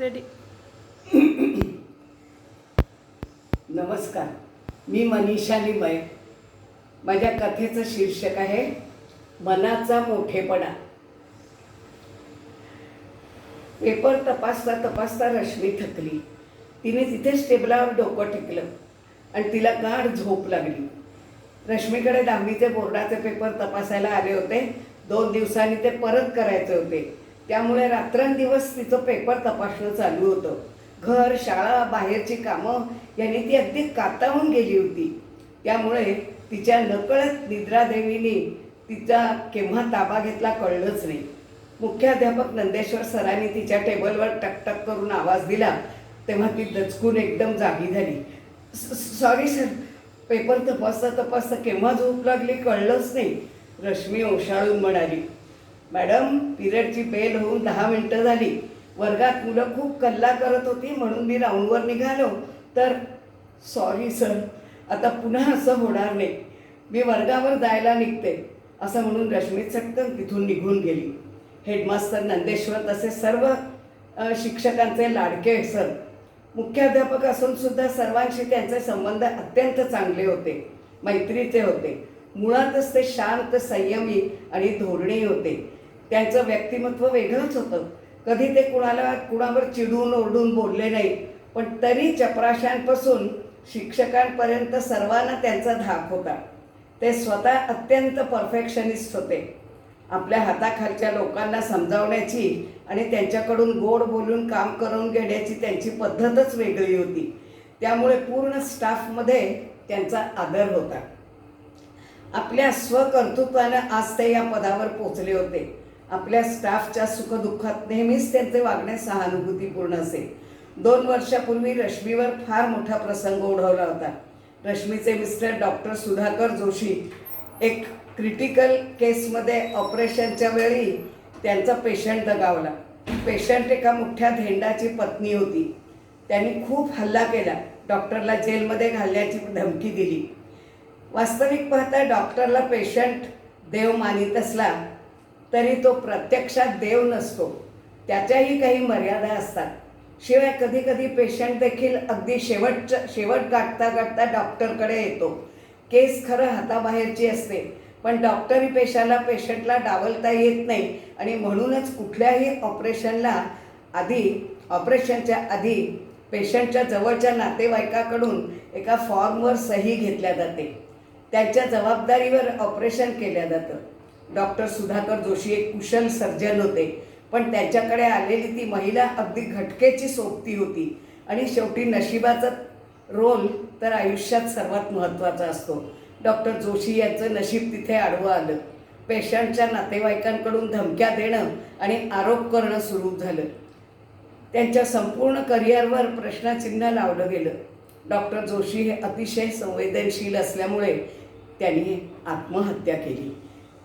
Ready नमस्कार. मी मनीषा निमय. माझ्या कथेचं शीर्षक आहे मनाचा मोठेपणा. पेपर तपासता तपासता रश्मी थकली. तिने तिथेच टेबलावर डोकं टिकलं आणि तिला गाढ झोप लागली. रश्मीकडे दहावीचे बोर्डाचे पेपर तपासायला आले होते. दोन दिवसांनी ते परत करायचे होते. त्यामुळे रात्रंदिवस तिचं पेपर तपासणं चालू होतं. घर शाळा बाहेरची कामं यांनी ती अगदी कातावून गेली होती. त्यामुळे तिच्या नकळत निद्रादेवीने तिचा केव्हा ताबा घेतला कळलंच नाही. मुख्याध्यापक नंदेश्वर सरांनी तिच्या टेबलवर टकटक करून आवाज दिला. तेव्हा ती दचकून एकदम जागी झाली. सॉरी सर पेपर तपासता तपासता केव्हा झोप लागली कळलंच नाही. रश्मी ओशाळून म्हणाली. मॅडम पिरियडची बेल होऊन दहा मिनटं झाली. वर्गात मुलं खूप कल्ला करत होती म्हणून मी राऊंडवर निघालो. तर सॉरी सर आता पुन्हा असं होणार नाही. मी वर्गावर जायला निघते. असं म्हणून रश्मी चटकन तिथून निघून गेली. हेडमास्टर नंदेश्वर तसे सर्व शिक्षकांचे लाडके सर मुख्याध्यापक असून सुद्धा सर्वांशी त्यांचे संबंध अत्यंत चांगले होते. मैत्रीचे होते. मुळातच ते शांत संयमी आणि धोरणी होते. त्यांचं व्यक्तिमत्व वेगळंच होतं. कधी ते कुणाला कुणावर चिडून ओरडून बोलले नाही पण तरी चपराशांपासून शिक्षकांपर्यंत सर्वांना त्यांचा धाक होता. ते स्वतः अत्यंत परफेक्शनिस्ट होते. आपल्या हाताखालच्या लोकांना समजावण्याची आणि त्यांच्याकडून गोड बोलून काम करून घेण्याची त्यांची पद्धतच वेगळी होती. त्यामुळे पूर्ण स्टाफमध्ये त्यांचा आदर होता. आपल्या स्वकर्तृत्वानं आज ते या पदावर पोचले होते. आपल्या स्टाफच्या सुखदुःखात नेहमीच त्यांचे वागणे सहानुभूतीपूर्ण असे दोन वर्षापूर्वी रश्मीवर फार मोठा प्रसंग ओढवला होता. रश्मीचे मिस्टर डॉक्टर सुधाकर जोशी एक क्रिटिकल केसमध्ये ऑपरेशनच्या वेळी त्यांचा पेशंट दगावला. पेशंट एका मोठ्या धेंडाची पत्नी होती. त्यांनी खूप हल्ला केला. डॉक्टरला जेलमध्ये घालण्याची धमकी दिली. वास्तविक पाहता डॉक्टरला पेशंट देव मानित असला तरी तो प्रत्यक्षात देव नसतो. त्याच्याही काही मर्यादा असतात. शिवाय कधी कधी पेशंट देखील अगदी शेवटच्या शेवट गाठता गाठता डॉक्टरकडे येतो. केस खरं हाताबाहेरची असते पण डॉक्टरी पेशाला पेशंटला डावलता येत नाही आणि म्हणूनच कुठल्याही ऑपरेशनला आधी ऑपरेशनच्या आधी पेशंटच्या जवळच्या नातेवाईकाकडून एका फॉर्मवर सही घेतल्या जाते. त्यांच्या जबाबदारीवर ऑपरेशन केलं जातं. डॉक्टर सुधाकर जोशी एक कुशल सर्जन होते. पण त्यांच्याकडे आलेली ती महिला अगदी घटकेची सोबती होती. आणि शेवटी नशिबाचा रोल तर आयुष्यात सर्वात महत्त्वाचा असतो. डॉक्टर जोशी यांचं नशीब तिथे आडवं आलं. पेशंटच्या नातेवाईकांकडून धमक्या देणं आणि आरोप करणं सुरू झालं. त्यांच्या संपूर्ण करिअरवर प्रश्नचिन्ह लावलं गेलं. डॉक्टर जोशी हे अतिशय संवेदनशील असल्यामुळे त्यांनी आत्महत्या केली.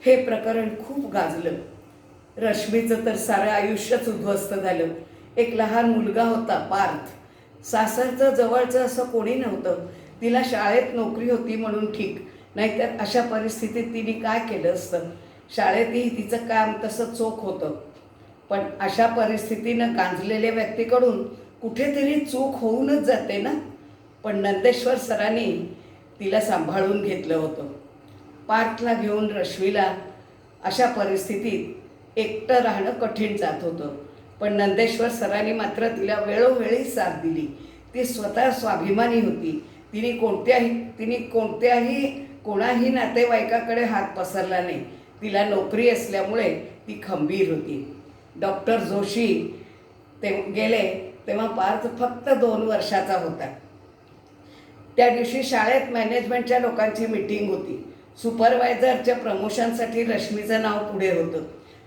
हे प्रकरण खूप गाजलं. रश्मीचं तर सारं आयुष्यच उद्ध्वस्त झालं. एक लहान मुलगा होता पार्थ. सासरचं जवळचं असं कोणी नव्हतं. तिला शाळेत नोकरी होती म्हणून ठीक. नाहीतर अशा परिस्थितीत तिने काय केलं असतं? शाळेतही तिचं काम तसं चोख होतं. पण अशा परिस्थितीनं गांजलेल्या व्यक्तीकडून कुठेतरी चूक होऊनच जाते ना? पण नंदेश्वर सरांनी तिला सांभाळून घेतलं होतं. पार्थला घेऊन रश्मीला अशा परिस्थितीत एकटं राहणं कठीण जात होतं. पण नंदेश्वर सरांनी मात्र तिला वेळोवेळी साथ दिली. ती स्वतः स्वाभिमानी होती. तिने कोणत्याही तिने कोणत्याही कोणाही नातेवाईकाकडे हात पसरला नाही. तिला नोकरी असल्यामुळे ती खंबीर होती. डॉक्टर जोशी ते गेले तेव्हा पार्थ फक्त दोन वर्षाचा होता. त्या दिवशी शाळेत मॅनेजमेंटच्या लोकांची मीटिंग होती. सुपरवायझरच्या प्रमोशनसाठी रश्मीचं नाव पुढे होतं.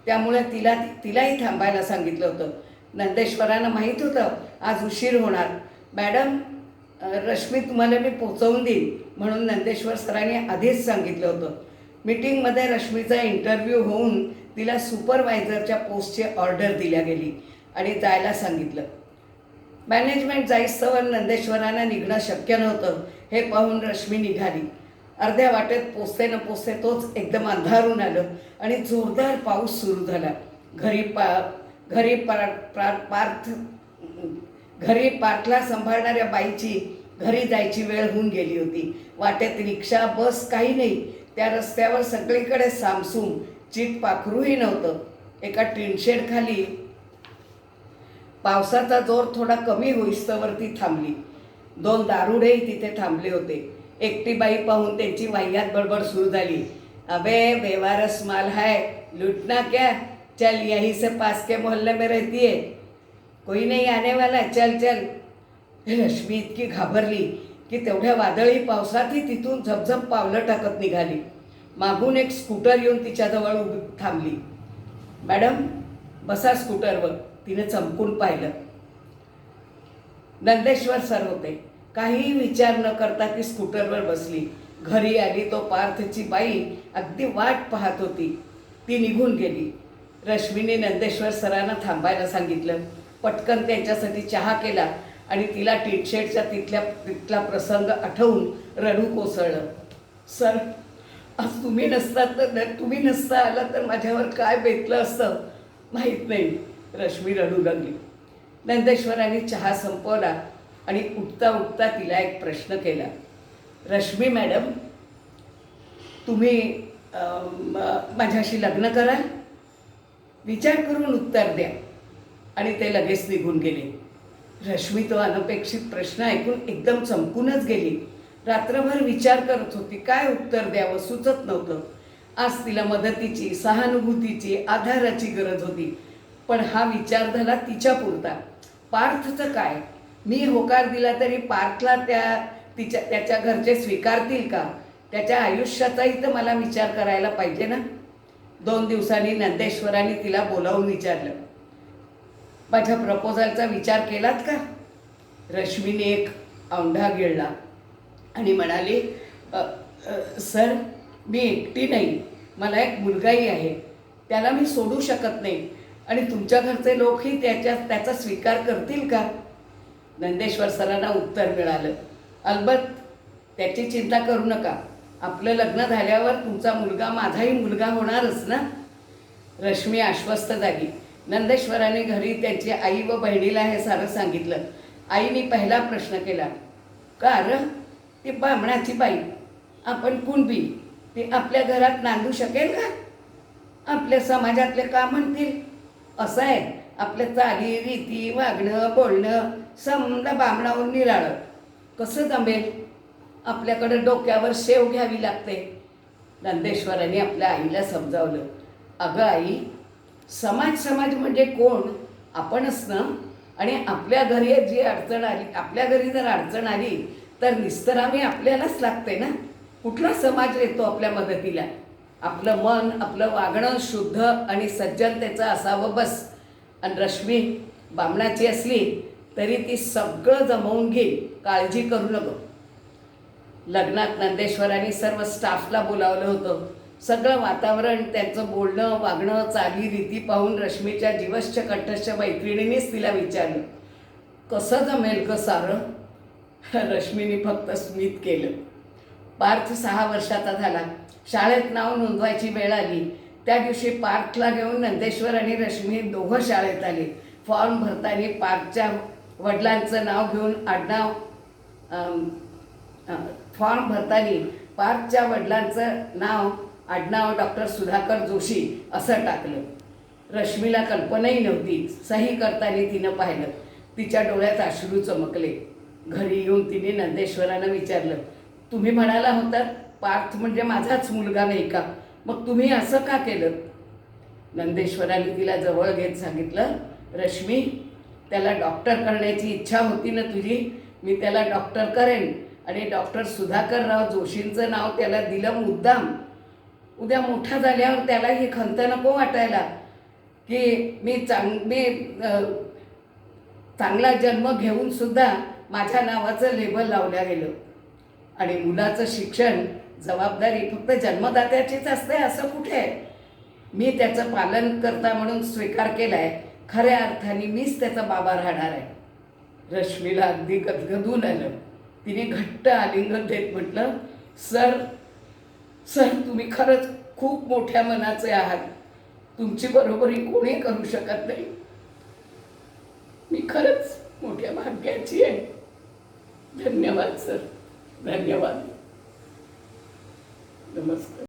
त्यामुळे तिला तिलाही थांबायला सांगितलं होतं. नंदेश्वरांना माहीत होतं आज उशीर होणार. मॅडम रश्मी तुम्हाला मी पोचवून देईन म्हणून नंदेश्वर सरांनी आधीच सांगितलं होतं. मीटिंगमध्ये रश्मीचा इंटरव्ह्यू होऊन तिला सुपरवायझरच्या पोस्टची ऑर्डर दिल्या गेली आणि जायला सांगितलं. मॅनेजमेंट जाईस्तवर नंदेश्वरांना निघणं शक्य नव्हतं हे पाहून रश्मी निघाली. अर्ध्या वाटेत पोचते न पोचते तोच एकदम अंधारून आलं आणि जोरदार पाऊस सुरू झाला. घरी पा घरी पार पार- पार्थ घरी पाटला सांभाळणाऱ्या बाईची घरी जायची वेळ होऊन गेली होती. वाटेत रिक्षा बस काही नाही. त्या रस्त्यावर सगळीकडे सामसूम चीट पाखरूही नव्हतं. एका टिनशेड खाली पावसाचा जोर थोडा कमी होईस्तवर ती थांबली. दोन दारुडेही तिथे थांबले होते. एकटी बाई पाहून त्यांची वाह्यात बडबड सुरू झाली. अबे बेवारस माल है लूटना क्या. चल यहीं से पास के मोहल्ले में रहती है. कोई नहीं आने वाला. चल चल. रश्मी इतकी घाबरली की तेवढ्या वादळी पावसातही तिथून झपझप पावलं टाकत निघाली. मागून एक स्कूटर येऊन तिच्याजवळ उभी थांबली. मॅडम बसा स्कूटरवर. तिने चमकून पाहिलं. नंदेश्वर सर होते. काही विचार न करता ती स्कूटरवर बसली. घरी आली तो पार्थची बाई अगदी वाट पाहत होती. ती निघून गेली. रश्मीने नंदेश्वर सरांना थांबायला सांगितलं. पटकन त्यांच्यासाठी चहा केला आणि तिला टीटशेटच्या तिथल्या तिथला प्रसंग आठवून रडू कोसळलं. सर आज तुम्ही नसतात तर तुम्ही नसता आला तर माझ्यावर काय बेतलं असतं? माहीत नाही. रश्मी रडू लागली. नंदेश्वरांनी चहा संपवला. आणि उठता उठता तिला एक प्रश्न केला रश्मी मॅडम तुम्ही म- माझ्याशी लग्न कराल विचार करून उत्तर द्या. आणि ते लगेच निघून गेले. रश्मी तो अनपेक्षित प्रश्न ऐकून एकदम चमकूनच गेली. रात्रभर विचार करत होती काय उत्तर द्यावं? सुचत नव्हतं. आज तिला मदतीची सहानुभूतीची आधाराची गरज होती. पण हा विचार झाला तिच्या पुरता पार्थचं काय? मी होकार दिला तरी पार्थला त्या तिच्या त्याच्या घरचे स्वीकारतील का? त्याच्या आयुष्याचाही तर मला विचार करायला पाहिजे ना? दोन दिवसांनी नंदेश्वराने तिला बोलावून विचारलं. माझ्या प्रपोजलचा विचार केलात का? रश्मीने एक औंढा गिळला आणि म्हणाली सर मी एकटी नाही. मला एक मुलगाही आहे. त्याला मी सोडू शकत नाही. आणि तुमच्या घरचे लोकही त्याच्या त्याचा स्वीकार करतील का? नंदेश्वर सरांना उत्तर मिळालं. अलबत त्याची चिंता करू नका. आपलं लग्न झाल्यावर तुमचा मुलगा माझाही मुलगा होणारच ना? रश्मी आश्वस्त झाली नंदेश्वराने घरी त्याची आई व बहिणीला हे सारं सांगितलं. आईने पहिला प्रश्न केला का र? ती बामणाची बाई. आपण कुणबी ती आपल्या घरात नांदू शकेल का? आपल्या समाजातले का म्हणतील? असं आहे. आपल्या चाली रीती वागणं बोलणं समजा बामणावरून निराळं. कसं जमेल आपल्याकडं डोक्यावर शेव घ्यावी लागते. नंदेश्वरांनी आपल्या आईला समजावलं. अगं आई समाज समाज म्हणजे कोण? आपणच ना? आणि आपल्या घरी जी अडचण आली आपल्या घरी जर अडचण आली तर निस्तरामी आपल्यालाच लागते ना? कुठला समाज येतो आपल्या मदतीला? आपलं मन आपलं वागणं शुद्ध आणि सज्जनतेचं असावं बस. आणि रश्मी बामणाची असली तरी ती सगळं जमवून घेईल. काळजी करू नको. लग्नात नंदेश्वरांनी सर्व स्टाफला बोलावलं होतं. सगळं वातावरण त्यांचं बोलणं वागणं चाली रीती पाहून रश्मीच्या जीवश्च कंठस्थ मैत्रिणीनेच तिला विचारलं कसं जमेल ग सारं? रश्मीने फक्त स्मित केलं. पार्थ सहा वर्षाचा झाला. शाळेत नाव नोंदवायची वेळ आली. त्या दिवशी पार्थला घेऊन नंदेश्वर आणि रश्मी दोघं शाळेत आले. फॉर्म भरताना पार्थच्या वडिलांचं नाव घेऊन आडनाव फॉर्म भरताना पार्थच्या वडिलांचं नाव आडनाव डॉक्टर सुधाकर जोशी असं टाकलं. रश्मीला कल्पनाही नव्हती सही करताना तिनं पाहिलं. तिच्या डोळ्यात अश्रू चमकले. घरी येऊन तिने नंदेश्वरानं विचारलं तुम्ही म्हणाला होता पार्थ म्हणजे माझाच मुलगा नाही का? मग तुम्ही असं का केलं? नंदेश्वराने तिला जवळ घेत सांगितलं रश्मी त्याला डॉक्टर करण्याची इच्छा होती ना तुझी? मी त्याला डॉक्टर करेन. आणि डॉक्टर सुधाकरराव जोशींचं नाव त्याला दिलं मुद्दाम. उद्या मोठा झाल्यावर त्याला ही खंत नको वाटायला. की मी चांग मी चांगला जन्म घेऊन सुद्धा माझ्या नावाचं लेबल लावल्या गेलं. आणि मुलाचं शिक्षण जबाबदारी फक्त जन्मदात्याचीच असते असं कुठे? आहे मी त्याचं पालन करता म्हणून स्वीकार केला आहे खऱ्या अर्थाने मीच त्याचा बाबा राहणार आहे. रश्मीला अगदी गदगदून आलं. तिने घट्ट आलिंगन देत म्हटलं सर सर तुम्ही खरंच खूप मोठ्या मनाचे आहात. तुमची बरोबरी कोणी करू शकत नाही. मी खरंच मोठ्या भाग्याची आहे. धन्यवाद सर. धन्यवाद. नमस्कार.